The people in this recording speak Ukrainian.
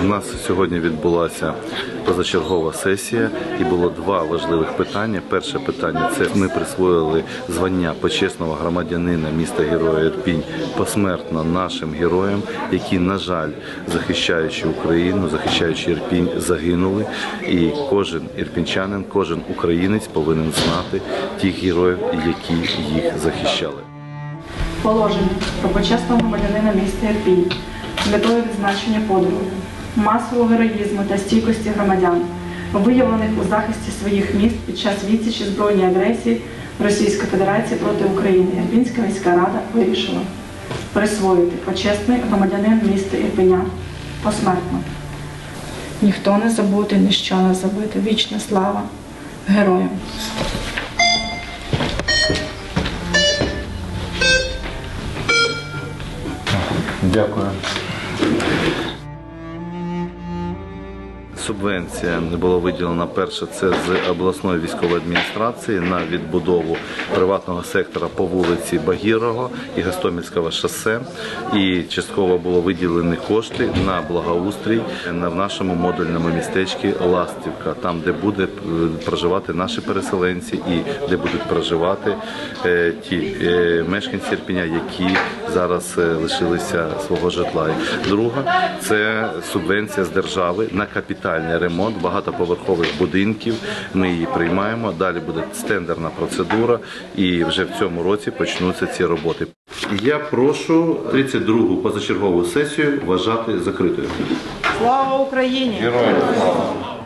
У нас сьогодні відбулася позачергова сесія, і було два важливих питання. Перше питання це ми присвоїли звання почесного громадянина міста Героя Ірпінь посмертно нашим героям, які, на жаль, захищаючи Україну, захищаючи Ірпінь, загинули. І кожен ірпінчанин, кожен українець повинен знати тих героїв, які їх захищали. Положення про почесного громадянина міста Ірпінь метою відзначення подвигу, масового героїзму та стійкості громадян, виявлених у захисті своїх міст під час відсічі збройної агресії Російської Федерації проти України. Ірпінська міська рада вирішила присвоїти почесний громадянин міста Ірпеня посмертно. Ніхто не забути, ніщо не забити. Вічна слава героям. Дякую. Субвенція була виділена перше це з обласної військової адміністрації на відбудову приватного сектора по вулиці Багірого і Гостомельського шосе. І частково було виділені кошти на благоустрій в нашому модульному містечку Ластівка, там де буде е, проживати наші переселенці і де будуть проживати е, ті е, мешканці Ірпіня, які зараз лишилися свого житла. Друга це субвенція з держави на капітальний ремонт багатоповерхових будинків. Ми її приймаємо. Далі буде стендерна процедура, і вже в цьому році почнуться ці роботи. Я прошу 32-гу позачергову сесію вважати закритою. Слава Україні! Героям слава!